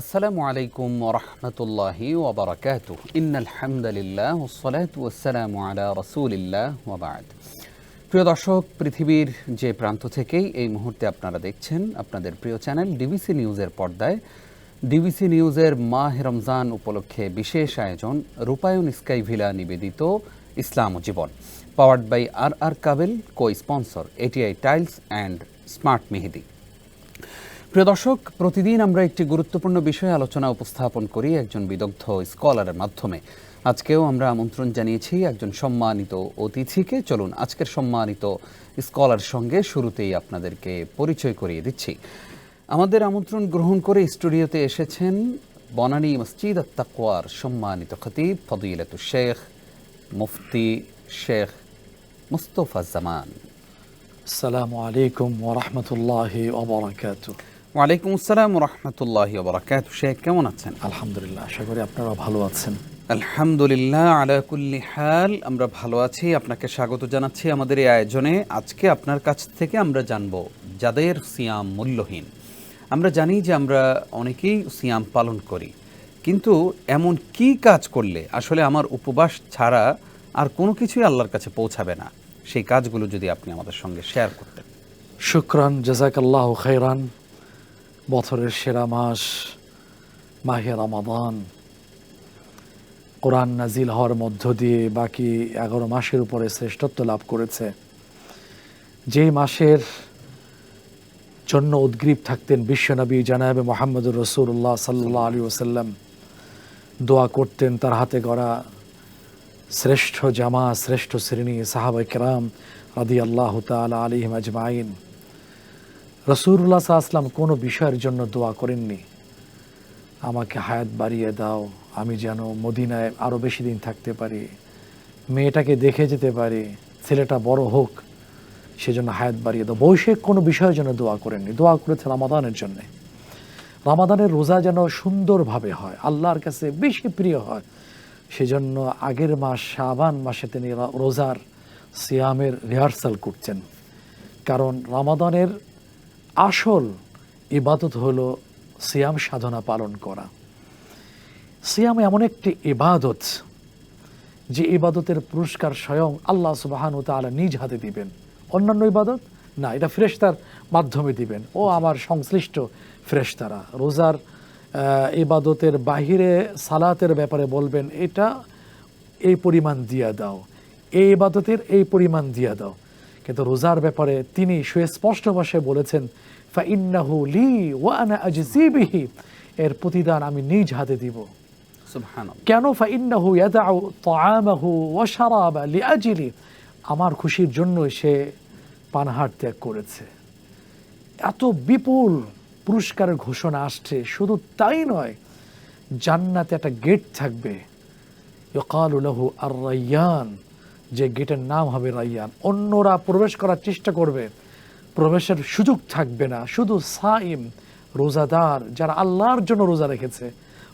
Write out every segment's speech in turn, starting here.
আসসালামু আলাইকুম ওরহমতুল্লাহি ওবরাকাতু। ইন্নাল ওসসালাতু ওয়াসসালামু আলা রাসূলিল্লাহ ওয়া বা'দ প্রিয় দর্শক, পৃথিবীর যে প্রান্ত থেকেই এই মুহূর্তে আপনারা দেখছেন আপনাদের প্রিয় চ্যানেল ডিবিসি নিউজের পর্দায়। ডিবিসি নিউজের মাহ রমজান উপলক্ষে বিশেষ আয়োজন রূপায়ণ স্কাই ভিলা নিবেদিত ইসলাম জীবন। Powered by R R Kabel co sponsor ATI tiles and smart Mehedi. প্রিয় দর্শক, প্রতিদিন আমরা একটি গুরুত্বপূর্ণ বিষয়ে আলোচনা উপস্থাপন করি একজন বিদগ্ধ স্কলারের মাধ্যমে। আজকেও আমরা আমন্ত্রণ জানিয়েছি একজন সম্মানিত অতিথিকে। চলুন, আজকের সম্মানিত স্কলার সঙ্গে শুরুতেই আপনাদেরকে পরিচয় করিয়ে দিচ্ছি। আমাদের আমন্ত্রণ গ্রহণ করে স্টুডিওতে এসেছেন বনানী মসজিদ আত্মাকুয়ার সম্মানিত খতিব ফদিলাতু শেখ মুফতি শেখ মুস্তফা জামান। আসসালামু আলাইকুম ওরহমতুল্লাহ ওবরাকাতুহ ওয়ালাইকুম আসসালাম রহমতুল্লাহ বরাকাত শেখ কেমন আছেন? আলহামদুলিল্লাহ আশা করি আপনারা ভালো আছেন। আলহামদুলিল্লাহ আলা কুল্লি হাল আমরা ভালো আছি। আপনাকে স্বাগত জানাচ্ছি আমাদের এই আয়োজনে। আজকে আপনার কাছ থেকে আমরা জানব যাদের সিয়াম মূল্যহীন। আমরা জানি যে আমরা অনেকেই সিয়াম পালন করি কিন্তু এমন কি কাজ করলে? আসলে আমার উপবাস ছাড়া আর কোনো কিছুই আল্লাহর কাছে পৌঁছাবে না। সেই কাজগুলো যদি আপনি আমাদের সঙ্গে শেয়ার করতেন। শুক্রান জাজাকাল্লাহ খাইরান বছরের সেরা মাস, মাহে রমাদান। কোরআন নাজিল হওয়ার মধ্য দিয়ে বাকি এগারো মাসের উপরে শ্রেষ্ঠত্ব লাভ করেছে। যেই মাসের জন্য উদ্গ্রীব থাকতেন বিশ্বনবী জানাবে মোহাম্মদুর রসুল্লাহ সাল্লাহ আলী ওসাল্লাম দোয়া করতেন তার হাতে গড়া শ্রেষ্ঠ জামা শ্রেষ্ঠ শ্রেণি সাহাবাই কেরাম রাদি আল্লাহ তালা আলিহিম আজমাইন। রসুল্লাহ আসলাম কোনো বিষয়ের জন্য দোয়া করেননি। আমাকে হায়াত বাড়িয়ে দাও, আমি যেন মদিনায় আরও বেশি দিন থাকতে পারি, মেয়েটাকে দেখে যেতে পারি, ছেলেটা বড় হোক, সেজন্য হায়াত বাড়িয়ে দাও। বৈষয়িক কোনো বিষয়ের জন্য দোয়া করেননি, দোয়া করেছে রামাদানের জন্যে। রামাদানের রোজা যেন সুন্দরভাবে হয়, আল্লাহর কাছে বেশি প্রিয় হয়, সেজন্য আগের মাস শাবান মাসে তিনি রোজার সিয়ামের রিহার্সাল করছেন। কারণ রামাদানের আসল ইবাদত হলো সিয়াম সাধনা পালন করা। সিয়াম এমন একটি ইবাদত যে ইবাদতের পুরস্কার স্বয়ং আল্লাহ সুবাহান ও তাআলা নিজ হাতে দিবেন। অন্যান্য ইবাদত? না, এটা ফ্রেশতার মাধ্যমে দিবেন। ও আমার সংশ্লিষ্ট ফ্রেশতারা, রোজার ইবাদতের বাহিরে সালাতের ব্যাপারে বলবেন, এটা এই পরিমাণ দিয়া দাও, এই ইবাদতের এই পরিমাণ দিয়া দাও। কিন্তু রোজার ব্যাপারে তিনি সুস্পষ্ট ভাষায় বলেছেন ফাইন্নাহু লি ওয়া আনা আজজিবিহি এর প্রতিদান আমি নিজ হাতে দিব। কেন? ফাইন্নাহু ইয়াদাউ তাআমাহু ওয়া শারাবা লিআজলি আমার খুশির জন্য সে পানহার ত্যাগ করেছে। এত বিপুল পুরস্কারের ঘোষণা আসছে শুধু তাই নয় জান্নাতে একটা গেট থাকবে। ইকালু লাহু আর রাইয়ান যে গেটের নাম হবে রাইয়ান। অন্যরা প্রবেশ করার চেষ্টা করবে। প্রবেশের সুযোগ থাকবে না। শুধু সাইম, রোজাদার, যারা আল্লাহর জন্য রোজা রেখেছে।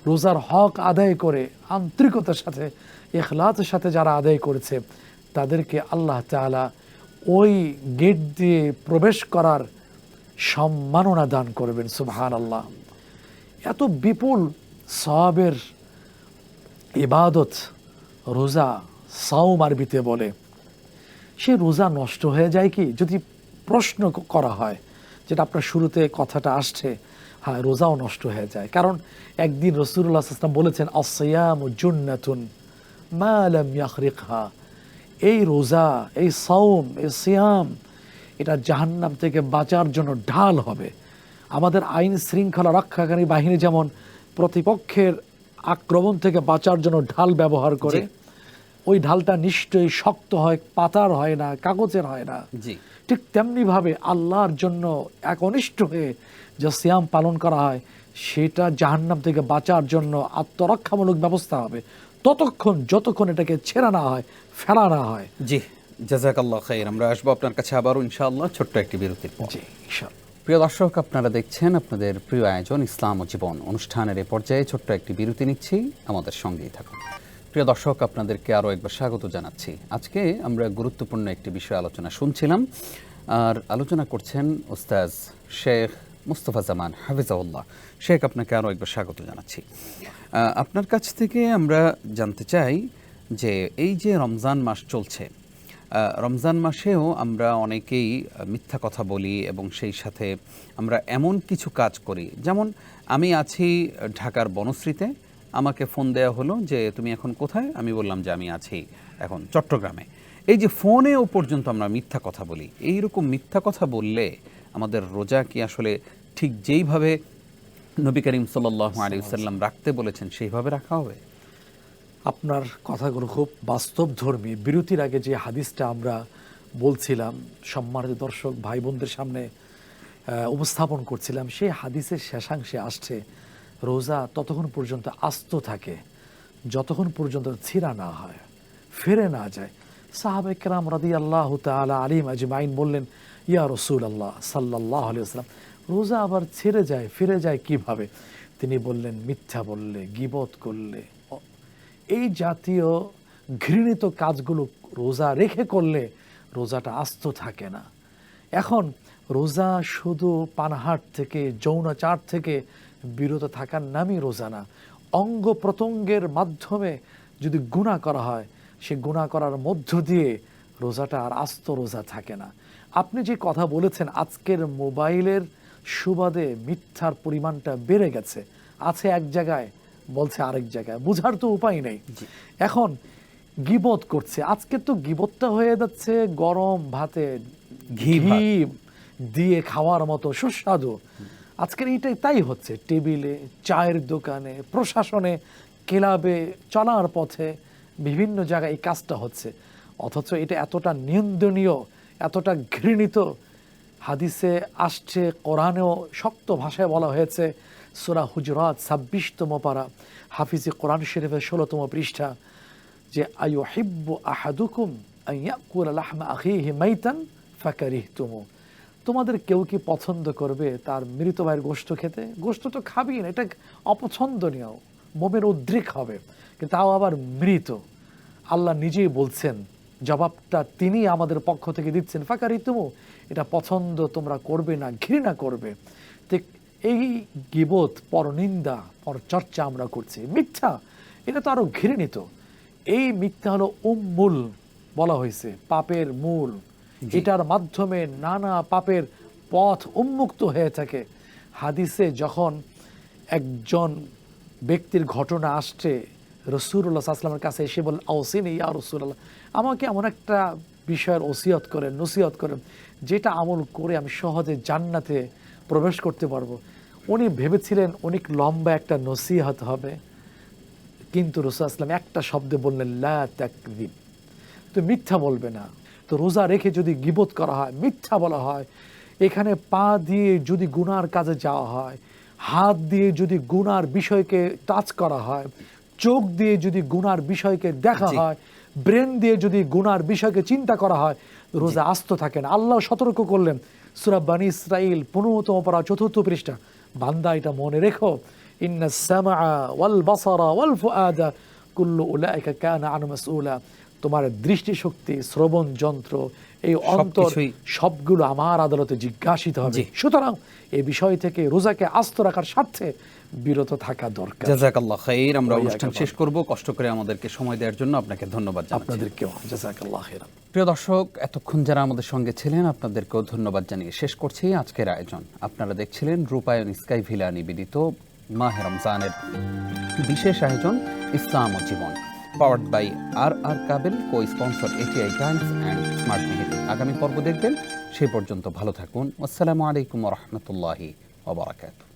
রোজার হক আদায় করে, আন্তরিকতার সাথে এখলাতের সাথে যারা আদায় করেছে, তাদেরকে আল্লাহ তালা ওই গেট দিয়ে প্রবেশ করার সম্মাননা দান করবেন সুবহান আল্লাহ এত বিপুল সবের ইবাদত, রোজা সাউম আরবিতে বলে, সে রোজা নষ্ট হয়ে যায় কি? যদি প্রশ্ন করা হয়, যেটা আপনার শুরুতে কথাটা আসছে হ্যাঁ রোজাও নষ্ট হয়ে যায়। কারণ একদিন রসুল্লাহ আসলাম বলেছেন আসয়াম জুন্নাতুন মালাম ইয়াখরিকহা। এই রোজা, এই সাউম এই সিয়াম, এটা জাহান্নাম থেকে বাঁচার জন্য ঢাল হবে। আমাদের আইন শৃঙ্খলা রক্ষাকারী বাহিনী যেমন প্রতিপক্ষের আক্রমণ থেকে বাঁচার জন্য ঢাল ব্যবহার করে ওই ঢালটা নিশ্চয়ই শক্ত হয় পাতার হয় না কাগজের হয় না। জি। ঠিক তেমনিভাবে আল্লাহর জন্য একনিষ্ঠ হয়ে যে সিয়াম পালন করা হয় সেটা জাহান্নাম থেকে বাঁচার জন্য আত্মরক্ষামূলক ব্যবস্থা হবে। ততক্ষণ যতক্ষণ এটাকে ছেঁড়া না হয় ফেলা না হয়। জি জাজাকাল্লাহ খাইর। আমরা আসব আপনার কাছে আবারও ইনশাআল্লাহ ছোট্ট একটি বিরতির পর। জি ইনশাআল্লাহ। প্রিয় দর্শক আপনারা দেখছেন আপনাদের প্রিয় আয়োজন ইসলাম ও জীবন অনুষ্ঠানের এ পর্যায়ে ছোট্ট একটি বিরতি নিচ্ছি। আমাদের সঙ্গেই থাকুন। প্রিয় দর্শক, আপনাদেরকে আরও একবার স্বাগত জানাচ্ছি। আজকে আমরা গুরুত্বপূর্ণ একটি বিষয় আলোচনা শুনছিলাম। আর আলোচনা করছেন ওস্তাজ শেখ মুস্তফা জামান হাফিজাউল্লাহ। শেখ, আপনাকে আরও একবার স্বাগত জানাচ্ছি। আপনার কাছ থেকে আমরা জানতে চাই যে এই যে রমজান মাস চলছে রমজান মাসেও আমরা অনেকেই মিথ্যা কথা বলি এবং সেই সাথে আমরা এমন কিছু কাজ করি। যেমন আমি আছি ঢাকার বনশ্রীতে আমাকে ফোন দেওয়া হলো যে, তুমি এখন কোথায়? আমি বললাম যে, আমি আছি এখন চট্টগ্রামে। এই যে ফোনেও পর্যন্ত আমরা মিথ্যা কথা বলি এই রকম মিথ্যা কথা বললে আমাদের রোজা কি আসলে ঠিক যেইভাবে নবী করিম সাল্লাহ আলী সাল্লাম রাখতে বলেছেন, সেইভাবে রাখা হবে? আপনার কথাগুলো খুব বাস্তবধর্মী। বিরতির আগে যে হাদিসটা আমরা বলছিলাম, সম্মানিত দর্শক ভাই বোনদের সামনে উপস্থাপন করছিলাম, সেই হাদিসের শেষাংশে আসছে রোজা ততক্ষণ পর্যন্ত আস্ত থাকে, যতক্ষণ পর্যন্ত ছিঁড়া না হয়, ফিরে না যায়। সাহাবে কেরাম রাদি আল্লাহ তালা আলিম আজমাইন বললেন, ইয়া রসুল আল্লাহ সাল্লাহ আলিয়াল্লাম রোজা আবার ছেড়ে যায়, ফিরে যায় কীভাবে? তিনি বললেন, মিথ্যা বললে, গিবত করলে এই জাতীয় ঘৃণিত কাজগুলো রোজা রেখে করলে রোজাটা আস্ত থাকে না। এখন রোজা শুধু পানহাট থেকে, যৌনাচার থেকে বিরত থাকার নামই রোজা না অঙ্গ প্রত্যঙ্গের মাধ্যমে যদি গুণা করা হয় সে গুণা করার মধ্য দিয়ে রোজাটা আর আস্ত রোজা থাকে না। আপনি যে কথা বলেছেন আজকের মোবাইলের সুবাদে মিথ্যার পরিমাণটা বেড়ে গেছে। আছে এক জায়গায় বলছে আরেক জায়গায়। বুঝার তো উপায় নেই। এখন গিবত করছে। আজকে তো গিবতটা হয়ে যাচ্ছে গরম ভাতে ঘি দিয়ে খাওয়ার মতো সুস্বাদু। আজকের এইটাই তাই হচ্ছে, টেবিলে, চায়ের দোকানে, প্রশাসনে, ক্লাবে, চলার পথে বিভিন্ন জায়গায় এই কাজটা হচ্ছে। অথচ এটা এতটা নিন্দনীয়, এতটা ঘৃণিত। হাদিসে আসছে, কোরআনেও শক্ত ভাষায় বলা হয়েছে, সোরা হুজরাত ছাব্বিশতম পারা, হাফিজে কোরআন শরীফের ষোলোতম পৃষ্ঠা, যে আয়ু হিব্বু আহাদুকুম আইয়াকুল লাহমা আখিহি মাইতান ফাকারিহতুমু। তোমাদের কেউ কি পছন্দ করবে তার মৃত ভাইয়ের গোষ্ঠ খেতে? গোষ্ঠ তো খাবি না, এটা অপছন্দনীয়। মোমের উদ্রেক হবে, কিন্তু তাও আবার মৃত। আল্লাহ নিজেই বলছেন, জবাবটা তিনি আমাদের পক্ষ থেকে দিচ্ছেন। ফাঁকা ঋতুমু, এটা পছন্দ তোমরা করবে না, ঘৃণা করবে। ঠিক এই গিবত, পরনিন্দা, পরচর্চা আমরা করছি। মিথ্যা, এটা তো আরও ঘৃণিত। এই মিথ্যা হলো উম্মূল বলা হয়েছে, পাপের মূল। এটার মাধ্যমে নানা পাপের পথ উন্মুক্ত হয়ে থাকে। হাদিসে যখন একজন ব্যক্তির ঘটনা আসছে রসুল্লাহ আসলামের কাছে এসে বলেন আওসিন ইয়া রসুল্লাহ আমাকে এমন একটা বিষয়ের ওসিয়ত করেন, নসিহত করেন, যেটা আমল করে আমি সহজে জান্নাতে প্রবেশ করতে পারব। উনি ভেবেছিলেন অনেক লম্বা একটা নসিহত হবে, কিন্তু রসুল আসলাম একটা শব্দে বললেন, লা তাকদিব। তো মিথ্যা বলবে না। তো রোজা রেখে যদি গিবত করা হয় মিথ্যা বলা হয় এখানে পা দিয়ে যদি গুনার কাজে যাওয়া হয় হাত দিয়ে যদি গুনার বিষয়কে টাচ করা হয় চোখ দিয়ে যদি গুনার বিষয়কে দেখা হয় ব্রেন দিয়ে যদি গুনার বিষয়কে চিন্তা করা হয় রোজা আস্ত থাকে না। আল্লাহ সতর্ক করলেন সুরা বানি ইসরাইল পনেরোতম পড়া চতুর্থ পৃষ্ঠা। বান্দা এটা মনে রেখো ইন্না সামা ওয়াল বাসারা ওয়াল ফুআদা কুল্লু উলাইকা কানা আনহু মাসউলা। তোমার দৃষ্টিশক্তি শ্রবণ যন্ত্র এই অন্তর সবগুলো আমার আদালতে জিজ্ঞাসিত হবে। সুতরাং এই বিষয় থেকে রোজাকে আস্ত রাখার স্বার্থে বিরত থাকা দরকার। জাজাকাল্লাহ খাইর। আমরা অনুষ্ঠান শেষ করব। কষ্ট করে আমাদেরকে সময় দেওয়ার জন্য আপনাকে ধন্যবাদ আপনাদেরকেও। জাজাকাল্লাহ খেরাম প্রিয় দর্শক এতক্ষণ যারা আমাদের সঙ্গে ছিলেন আপনাদেরকেও ধন্যবাদ জানিয়ে শেষ করছি আজকের আয়োজন। আপনারা দেখছিলেন রূপায়ণ স্কাই ভিলা নিবেদিত মাহে রমজানের বিশেষ আয়োজন ইসলাম ও জীবন। Powered by R R Kabel co sponsor ATI times and smart Mehedi আগামী পর্ব দেখবেন, সে পর্যন্ত ভালো থাকুন। আসসালামু আলাইকুম রহমতুল্লাহি ওবরাকাতুহ